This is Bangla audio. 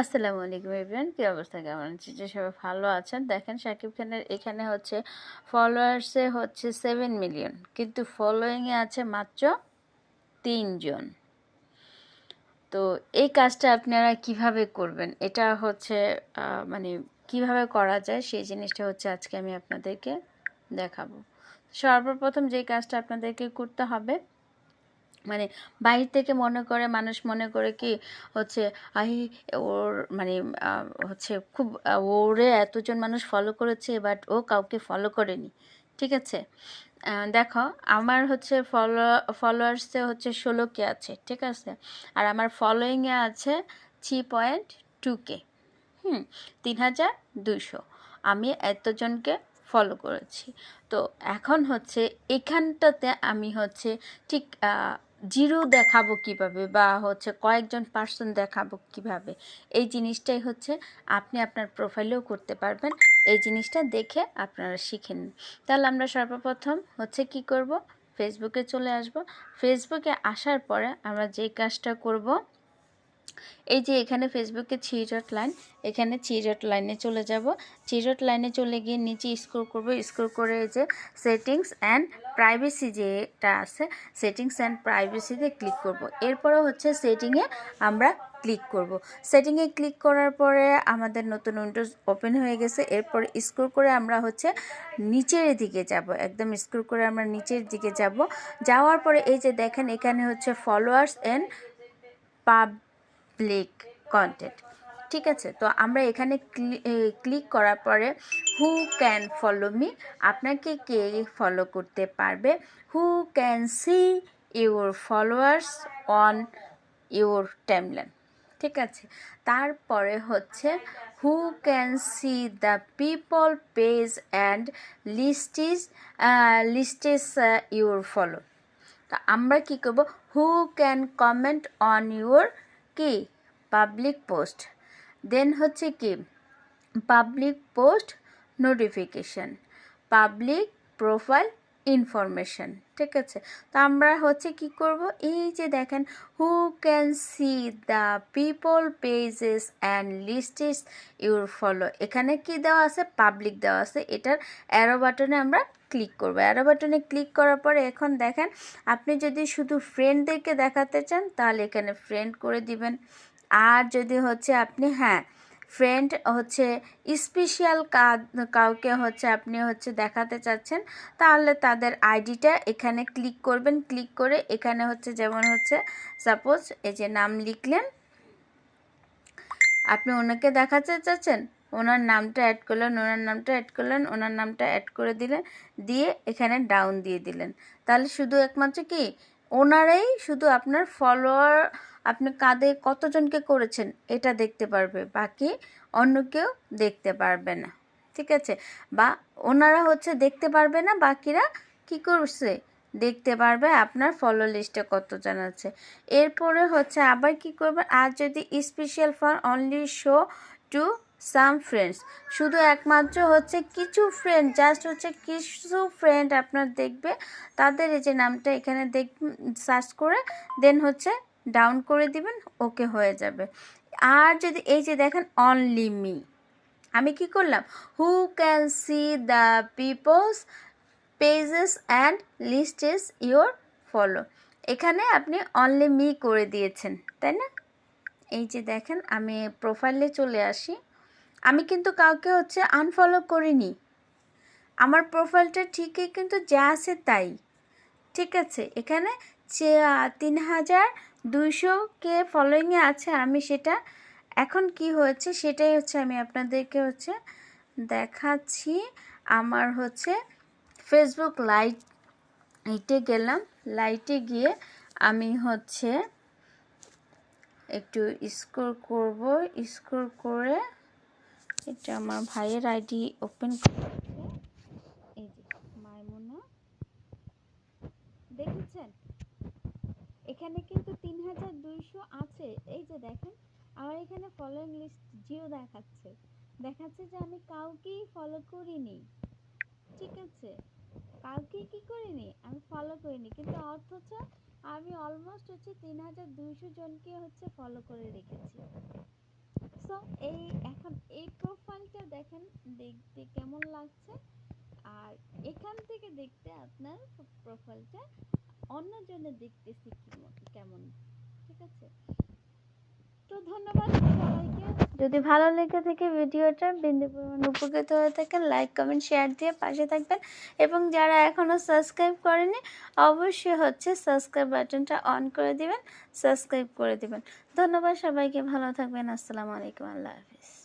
আসসালামু আলাইকুম এভরিওয়ান, কী অবস্থা? কেমন আছে যে সবাই ভালো আছেন। দেখেন শাকিব খানের এখানে হচ্ছে ফলোয়ার্সে হচ্ছে সেভেন মিলিয়ন কিন্তু ফলোয়িংয়ে আছে মাত্র তিনজন তো এই কাজটা আপনারা কীভাবে করবেন? এটা হচ্ছে মানে কীভাবে করা যায়? সেই জিনিসটা হচ্ছে আজকে আমি আপনাদেরকে দেখাবো। সর্বপ্রথম যে কাজটা আপনাদেরকে করতে হবে মানে বাইরে থেকে মনে করে, মানুষ মনে করে কি হচ্ছে, আই, ওর মানে হচ্ছে খুব ওরে এতজন মানুষ ফলো করেছে বাট ও কাউকে ফলো করেনি। ঠিক আছে? দেখো, আমার হচ্ছে ফলো ফলোয়ার্সে হচ্ছে ষোলো কে আছে, ঠিক আছে? আর আমার ফলোয়িংয়ে আছে থ্রি পয়েন্ট টু কে। হুম, তিন হাজার দুইশো। আমি এতজনকে ফলো করেছি। তো এখন হচ্ছে এখানটাতে আমি হচ্ছে ঠিক জিরো দেখাবো কীভাবে বা হচ্ছে কয়েকজন পার্সন দেখাবো কীভাবে? এই জিনিসটাই হচ্ছে আপনি আপনার প্রোফাইলেও করতে পারবেন। এই জিনিসটা দেখে আপনারা শিখে নিন। তাহলে আমরা সর্বপ্রথম হচ্ছে কি করব? ফেসবুকে চলে আসব। ফেসবুকে আসার পরে আমরা যে কাজটা করব এই যে এখানে ফেসবুকে থ্রি লাইন এখানে থ্রি লাইনে চলে যাব। থ্রি লাইনে চলে গিয়ে নিচে স্ক্রল করব। স্ক্রল করে এই যে সেটিংস অ্যান্ড প্রাইভেসি যেটা আছে সেটিংস অ্যান্ড প্রাইভেসিতে ক্লিক করব। এরপরে হচ্ছে সেটিংয়ে আমরা ক্লিক করব। সেটিংয়ে ক্লিক করার পরে আমাদের নতুন উইন্ডোজ ওপেন হয়ে গেছে। এরপর স্ক্রল করে আমরা হচ্ছে নিচের দিকে যাব। একদম স্ক্রল করে আমরা নিচের দিকে যাব। যাওয়ার পরে এই যে দেখেন এখানে হচ্ছে ফলোয়ার্স অ্যান্ড পাবলিক কন্টেন্ট ঠিক আছে? তো আমরা এখানে ক্লিক করার পরে হু ক্যান ফলো মি আপনাকে কে ফলো করতে পারবে? Who can see your followers on your timeline ঠিক আছে? তারপরে হচ্ছে who can see the people page and lists lists your follow তো আমরা কী করব? Who can comment on your কি? Public post. দেন হচ্ছে কি? Public post notification, public profile information, ঠিক আছে? তো আমরা হচ্ছে কি করব? এই যে দেখেন who can see the people pages and lists your follow এখানে কি দেওয়া আছে? পাবলিক দেওয়া আছে। এটার অ্যারো বাটনে আমরা ক্লিক করব। অ্যারো বাটনে ক্লিক করার পরে এখন দেখেন, আপনি যদি শুধু ফ্রেন্ডদেরকে দেখাতে চান, তাহলে এখানে ফ্রেন্ড করে দিবেন। আর যদি হচ্ছে আপনি হ্যাঁ ফ্রেন্ড হচ্ছে স্পেশাল কাউকে হচ্ছে আপনি হচ্ছে দেখাতে চাচ্ছেন, তাহলে তাদের আইডিটা এখানে ক্লিক করবেন। ক্লিক করে এখানে হচ্ছে যেমন হচ্ছে সাপোজ এই যে নাম লিখলেন, আপনি ওনাকে দেখাতে চাচ্ছেন, ওনার নামটা অ্যাড করলেন, ওনার নামটা অ্যাড করলেন, ওনার নামটা অ্যাড করে দিলেন, দিয়ে এখানে ডাউন দিয়ে দিলেন। তাহলে শুধু একমাত্র কি, ওনারাই শুধু আপনার ফলোয়ার আপনি কাঁধে কতজনকে করেছেন এটা দেখতে পারবে, বাকি অন্য কেউ দেখতে পারবে না, ঠিক আছে? বা ওনারা হচ্ছে দেখতে পারবে না, বাকিরা কি করছে? দেখতে পারবে আপনার ফলো লিস্টে কতজন আছে। এরপরে হচ্ছে আবার কি করবে আর যদি special for only show to some friends শুধু একমাত্র হচ্ছে কিছু ফ্রেন্ড জাস্ট হচ্ছে কিছু ফ্রেন্ড আপনার দেখবে, তাদের এই যে নামটা এখানে দেখ সার্চ করে দেন হচ্ছে ডাউন করে দিবেন ওকে হয়ে যাবে। আর যদি এই যে দেখেন অনলি মি আমি কি করলাম? Who can see the peoples pages and lists your follow এখানে আপনি অনলি মি করে দিয়েছেন, তাই না? এই যে দেখেন, আমি প্রোফাইলে চলে আসি। আমি কিন্তু কাউকে হচ্ছে আনফলো করিনি। আমার প্রোফাইলটা ঠিকই কিন্তু যা আছে তাই। ঠিক আছে, এখানে তিন হাজার দুইশো কে ফলোয়িংয়ে আছে, আমি সেটা এখন কি হয়েছে সেটাই হচ্ছে আমি আপনাদেরকে হচ্ছে দেখাচ্ছি। আমার হচ্ছে ফেসবুক লাইট লাইটে গেলাম লাইটে গিয়ে আমি হচ্ছে একটু স্কোর করব স্কোর করে এটা আমার ভাইয়ের আইডি ওপেন এই যে মাইমুনা দেখেছেন এখানে কিন্তু তিন হাজার দুইশো আছে। এই যে দেখেন, আমার এখানে ফলোয়িং লিস্ট জিও দেখাচ্ছে। দেখাচ্ছে যে আমি কাউকেই ফলো করিনি। ঠিক আছে? কাউকেই কি করিনি? আমি ফলো করিনি। কিন্তু অথচ আমি অলমোস্ট হচ্ছে তিন হাজার দুইশো জনকে হচ্ছে ফলো করে রেখেছি। সো এই এখন এই প্রোফাইলটা দেখেন, দেখতে কেমন লাগছে? আর এখান থেকে দেখতে আপনার প্রোফাইলটা অন্যজনে দেখতেছে কেমন কেমন, ঠিক আছে? তো ধন্যবাদ সবাইকে। যদি ভালো লেগে থাকে ভিডিওটা, বিন্দু পরিমাণ উপকৃত হয়ে থাকেন লাইক কমেন্ট শেয়ার দিয়ে পাশে থাকবেন। এবং যারা এখনও সাবস্ক্রাইব করেনি, অবশ্যই হচ্ছে সাবস্ক্রাইব বাটনটা অন করে দিবেন সাবস্ক্রাইব করে দিবেন। ধন্যবাদ সবাইকে, ভালো থাকবেন। আসসালামু আলাইকুম, আল্লাহ হাফিজ।